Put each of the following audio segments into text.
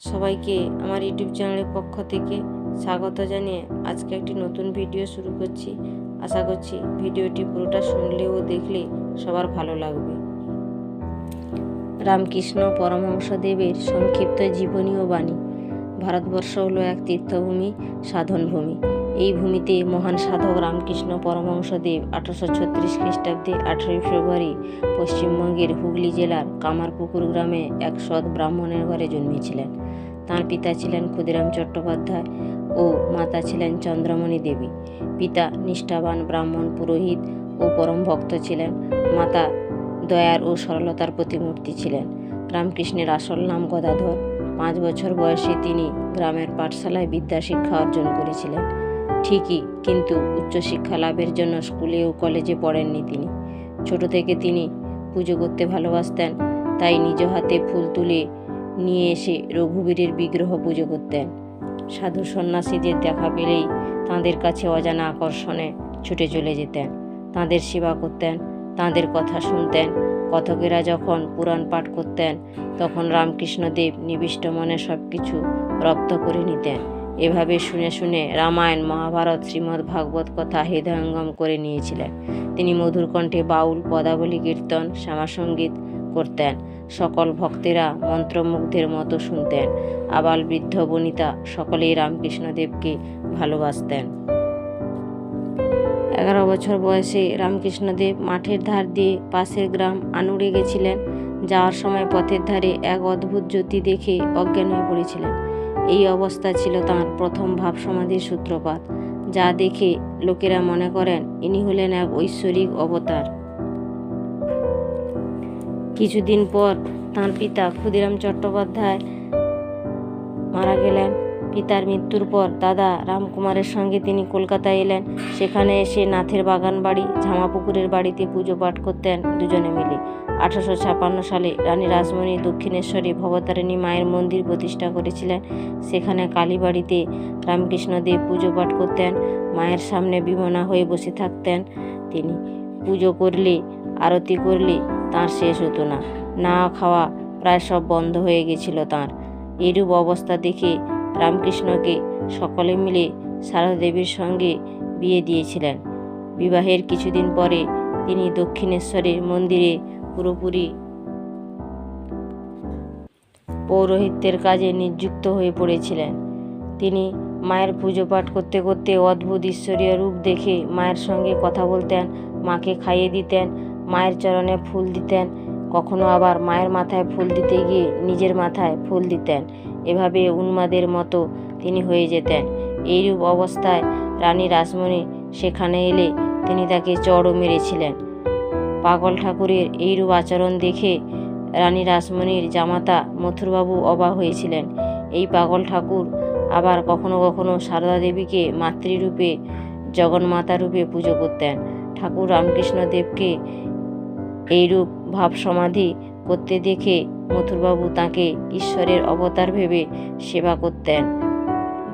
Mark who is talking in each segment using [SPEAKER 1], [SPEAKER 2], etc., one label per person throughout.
[SPEAKER 1] সবাইকে আমার ইউটিউব চ্যানেলের পক্ষ থেকে স্বাগত জানিয়ে আজকে একটি নতুন ভিডিও শুরু করছি। আশা করছি ভিডিওটি পুরোটা শুনলে ও দেখলে সবার ভালো লাগবে। রামকৃষ্ণ পরমহংসদেবের সংক্ষিপ্ত জীবনী ও বাণী। ভারতবর্ষ হলো এক তীর্থভূমি, সাধনভূমি। এই ভূমিতে মহান সাধক রামকৃষ্ণ পরমহংসদেব আঠারোশো ছত্রিশ খ্রিস্টাব্দে আঠেরোই ফেব্রুয়ারি পশ্চিমবঙ্গের হুগলি জেলার কামারপুকুর গ্রামে এক সৎ ব্রাহ্মণের ঘরে জন্মেছিলেন। তাঁর পিতা ছিলেন ক্ষুদিরাম চট্টোপাধ্যায় ও মাতা ছিলেন চন্দ্রমণি দেবী। পিতা নিষ্ঠাবান ব্রাহ্মণ পুরোহিত ও পরম ভক্ত ছিলেন। মাতা দয়ার ও সরলতার প্রতিমূর্তি ছিলেন। রামকৃষ্ণের আসল নাম গদাধর। পাঁচ বছর বয়সে তিনি গ্রামের পাঠশালায় বিদ্যা শিক্ষা অর্জন করেছিলেন। ঠিকই, কিন্তু উচ্চশিক্ষা লাভের জন্য স্কুলে ও কলেজে পড়েননি তিনি। ছোট থেকে তিনি পুজো করতে ভালোবাসতেন, তাই নিজ হাতে ফুল তুলে নিয়ে এসে রঘুবীরের বিগ্রহ পুজো করতেন। সাধু সন্ন্যাসীদের দেখা পেলেই তাঁদের কাছে অজানা আকর্ষণে ছুটে চলে যেতেন। তাঁদের সেবা করতেন, তাঁদের কথা শুনতেন। কথকেরা যখন পুরাণ পাঠ করতেন, তখন রামকৃষ্ণদেব নিবিষ্ট মনে সব কিছু রপ্ত করে নিতেন। এভাবে শুনে শুনে রামায়ণ, মহাভারত, শ্রীমদ্ ভাগবত কথা হৃদয়ঙ্গম করে নিয়েছিলেন। তিনি মধুর কণ্ঠে বাউল, পদাবলী, কীর্তন শ্যামাসঙ্গীত করতেন। সকল ভক্তেরা মন্ত্রমুগ্ধের মতো শুনতেন। আবাল বৃদ্ধ বনিতা সকলেই রামকৃষ্ণদেবকে ভালোবাসতেন। এগারো বছর বয়সে রামকৃষ্ণদেব মাঠের ধার দিয়ে পাশের গ্রাম আনুড়ে গেছিলেন। যাওয়ার সময় পথের ধারে এক অদ্ভুত জ্যোতি দেখে অজ্ঞান হয়ে পড়েছিলেন। এই অবস্থা ছিল তাঁর প্রথম ভাব সমাধির সূত্রপাত, যা দেখে লোকেরা মনে করেন ইনি হলেন এক ঐশ্বরিক অবতার। কিছুদিন পর তাঁর পিতা ক্ষুদিরাম চট্টোপাধ্যায় মারা গেলেন। পিতার মৃত্যুর পর দাদা রামকুমারের সঙ্গে তিনি কলকাতায় এলেন। সেখানে এসে নাথের বাগান বাড়ি ঝামাপুকুরের বাড়িতে পুজো পাঠ করতেন দুজনে মিলে। আঠারোশো ছাপান্ন সালে রানী রাসমণি দক্ষিণেশ্বরে ভবতারিণী মায়ের মন্দির প্রতিষ্ঠা করেছিলেন। সেখানে কালীবাড়িতে রামকৃষ্ণদেব পুজো পাঠ করতেন, মায়ের সামনে বিমনা হয়ে বসে থাকতেন তিনি। পুজো করলে, আরতি করলে তার শেষ হতো না। না খাওয়া প্রায় সব বন্ধ হয়ে গেছিল তার। এরূপ অবস্থা দেখে রামকৃষ্ণকে সকলে মিলে সারদা দেবীর সঙ্গে বিয়ে দিয়েছিলেন। বিবাহের কিছুদিন পরে তিনি দক্ষিণেশ্বরের মন্দিরে পুরোপুরি পৌরোহিত্যের কাজে নিযুক্ত হয়ে পড়েছিলেন। তিনি মায়ের পুজো পাঠ করতে করতে অদ্ভুত ঈশ্বরীয় রূপ দেখে মায়ের সঙ্গে কথা বলতেন, মাকে খাইয়ে দিতেন, মায়ের চরণে ফুল দিতেন, কখনো আবার মায়ের মাথায় ফুল দিতে গিয়ে নিজের মাথায় ফুল দিতেন। এভাবে উন্মাদের মতো তিনি হয়ে যেতেন। এইরূপ অবস্থায় রানী রাসমণি সেখানে এলে তিনি তাকে চড়ও মেরেছিলেন। পাগল ঠাকুরের এইরূপ আচরণ দেখে রানী রাসমণির জামাতা মথুরবাবু অবাক হয়েছিলেন। এই পাগল ঠাকুর আবার কখনো কখনো সারদা দেবীকে মাতৃরূপে, জগন্মাতা রূপে পুজো করতেন। ঠাকুর রামকৃষ্ণদেবকে এইরূপ ভাব সমাধি করতে দেখে মথুরবাবু তাকে ঈশ্বরের অবতার ভেবে সেবা করতেন।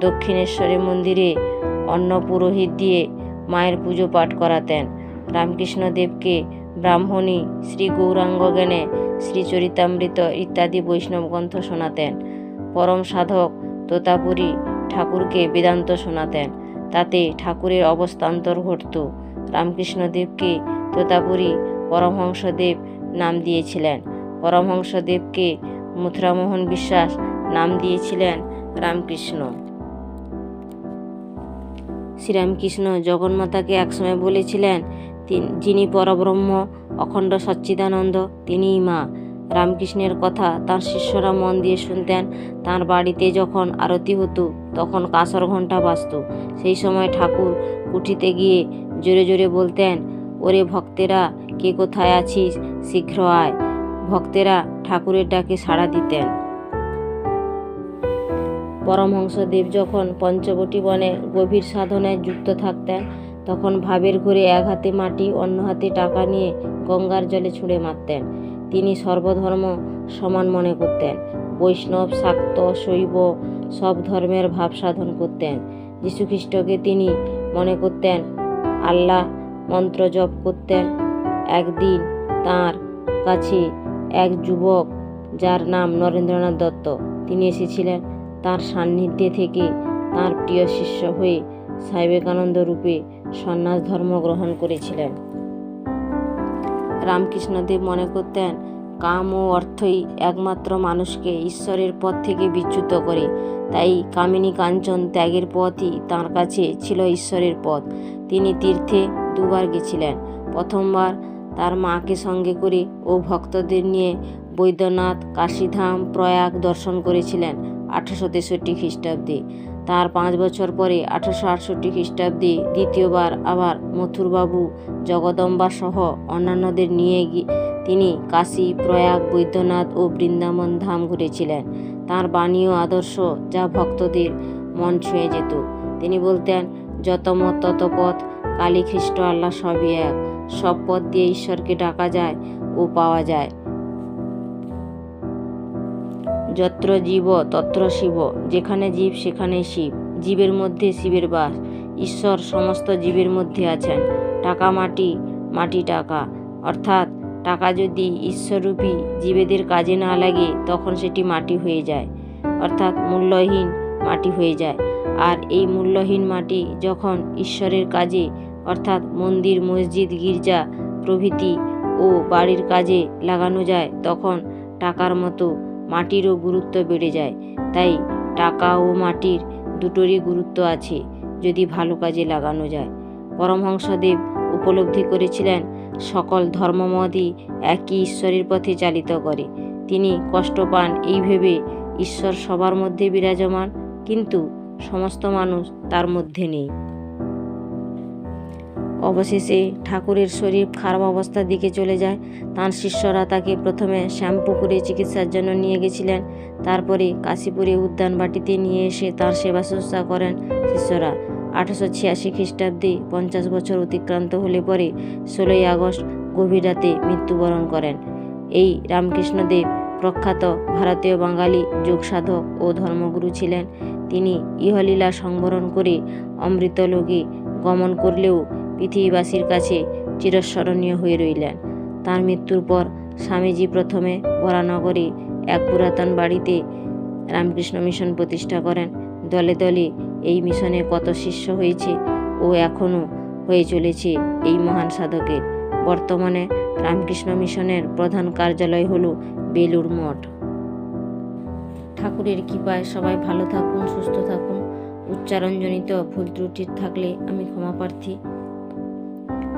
[SPEAKER 1] দক্ষিণেশ্বরের মন্দিরে অন্ন পুরোহিত দিয়ে মায়ের পুজো পাঠ করাতেন। রামকৃষ্ণদেবকে ব্রাহ্মণী, শ্রী গৌরাঙ্গ জ্ঞানে শ্রীচরিতামৃত ইত্যাদি বৈষ্ণব গ্রন্থ শোনাতেন। পরম সাধক তোতাপুরী ঠাকুরকে বেদান্ত শোনাতেন। তাতে ঠাকুরের অবস্থান্তর ঘটত। রামকৃষ্ণদেবকে তোতাপুরী পরমহংসদেব নাম দিয়েছিলেন। পরমহংসদেবকে মথুরামোহন বিশ্বাস নাম দিয়েছিলেন রামকৃষ্ণ। শ্রীরামকৃষ্ণ জগন্মাতাকে একসময় বলেছিলেন যিনি পরব্রহ্ম, অখণ্ড সচ্চিদানন্দ, তিনিই মা রামকৃষ্ণের কথা তার শিষ্যরা মন দিয়ে শুনতেন। তার বাড়িতে যখন আরতি হতো, তখন কাঁসর ঘণ্টা বাজত। সেই সময় ঠাকুর কুঠিতে গিয়ে জোরে জোরে বলতেন, ওরে ভক্তেরা, কে কোথায় আছিস? শীঘ্র আয়। ভক্তেরা ঠাকুরের ডাকে সাড়া দিতেন। পরমহংসদেব যখন পঞ্চবটি বনে গভীর সাধনায় যুক্ত থাকতেন, তখন ভাবের ঘুরে এক হাতে মাটি, অন্য হাতে টাকা নিয়ে গঙ্গার জলে ছুঁড়ে মারতেন। তিনি সর্বধর্ম সমান মনে করতেন। বৈষ্ণব, শাক্ত, শৈব সব ধর্মের ভাব সাধন করতেন। যীশুখ্রিস্টকে তিনি মনে করতেন, আল্লাহ মন্ত্র জপ করতেন। একদিন তার কাছে এক যুবক যার নাম নরেন্দ্রনাথ দত্ত। তিনি এসেছিলেন তার সান্নিধ্যে থেকে তার প্রিয় শিষ্য হয়ে স্বামী বিবেকানন্দ রূপে সন্ন্যাস ধর্ম গ্রহণ করেছিলেন। রামকৃষ্ণদেব মনে করতেন, কাম ও অর্থই একমাত্র মানুষকে ঈশ্বরের পথ থেকে বিচ্যুত করে। তাই কামিনী কাঞ্চন ত্যাগের পথই তার কাছে ছিল ঈশ্বরের পথ। তিনি তীর্থে দুবার গেছিলেন। প্রথমবার তার মাকে সঙ্গে করে ও ভক্তদের নিয়ে বৈদ্যনাথ, কাশীধাম, প্রয়াগ দর্শন করেছিলেন আঠারোশো তেষট্টি খ্রিস্টাব্দে। তার পাঁচ বছর পরে আঠারোশো আটষট্টি খ্রিস্টাব্দে দ্বিতীয়বার আবার মথুরবাবু, জগদম্বা সহ অন্যান্যদের নিয়ে গিয়ে তিনি কাশী, প্রয়াগ, বৈদ্যনাথ ও বৃন্দাবন ধাম ঘুরেছিলেন। তার বাণী ও আদর্শ যা ভক্তদের মন ছুঁয়ে যেত। তিনি বলতেন, যত মত তত পথ কালী খ্রিস্ট আল্লাহ সবই এক। সব পথ দিয়ে ঈশ্বরকে ডাকা যায় ও পাওয়া যায়। যত্র জীব, তত্র শিব, যেখানে জীব সেখানে শিব। জীবের মধ্যে শিবের বাস। ঈশ্বর সমস্ত জীবের মধ্যে আছেন। টাকা মাটি মাটি টাকা। অর্থাৎ টাকা যদি ঈশ্বররূপী জীবেদের কাজে না লাগে, তখন সেটি মাটি হয়ে যায়। অর্থাৎ মূল্যহীন মাটি হয়ে যায়। আর এই মূল্যহীন মাটি যখন ঈশ্বরের কাজে অর্থাৎ মন্দির, মসজিদ, গির্জা প্রভৃতি ও বাড়ির কাজে লাগানো যায়, তখন টাকার মতো মাটিরও গুরুত্ব বেড়ে যায়। তাই টাকা ও মাটির দুটোরই গুরুত্ব আছে, যদি ভালো কাজে লাগানো যায়। পরমহংসদেব উপলব্ধি করেছিলেন, সকল ধর্মমতই একই ঈশ্বরের পথে চালিত করে। তিনি কষ্ট পান এই ভেবে ঈশ্বর সবার মধ্যে বিরাজমান, কিন্তু সমস্ত মানুষ তার মধ্যে নেই। অবশেষে ঠাকুরের শরীর খারাপ অবস্থার দিকে চলে যায়। তাঁর শিষ্যরা তাকে প্রথমে শ্যামপুকুরে চিকিৎসার জন্য নিয়ে গেছিলেন। তারপরে কাশীপুরে উদ্যান বাটিতে নিয়ে এসে তার সেবা শুশ্রূষা করেন শিষ্যরা। আঠারোশো ছিয়াশি খ্রিস্টাব্দে পঞ্চাশ বছর অতিক্রান্ত হলে পরে ষোলোই আগস্ট গভীর রাতে মৃত্যুবরণ করেন। এই রামকৃষ্ণদেব প্রখ্যাত ভারতীয় বাঙালি যোগসাধক ও ধর্মগুরু ছিলেন। তিনি ইহলীলা সংবরণ করে অমৃতলোকে গমন করলেও পৃথিবীবাসীর কাছে চিরস্মরণীয় হয়ে রইলেন। তার মৃত্যুর পর স্বামীজি প্রথমে বরানগরে এক পুরাতন বাড়িতে রামকৃষ্ণ মিশন প্রতিষ্ঠা করেন। দলে দলে এই মিশনে কত শিষ্য হয়েছে ও এখনও হয়ে চলেছে এই মহান সাধকের। বর্তমানে রামকৃষ্ণ মিশনের প্রধান কার্যালয় হল বেলুর মঠ। ঠাকুরের কৃপায় সবাই ভালো থাকুন, সুস্থ থাকুন। উচ্চারণজনিত ভুল ত্রুটি থাকলে আমি ক্ষমা প্রার্থী।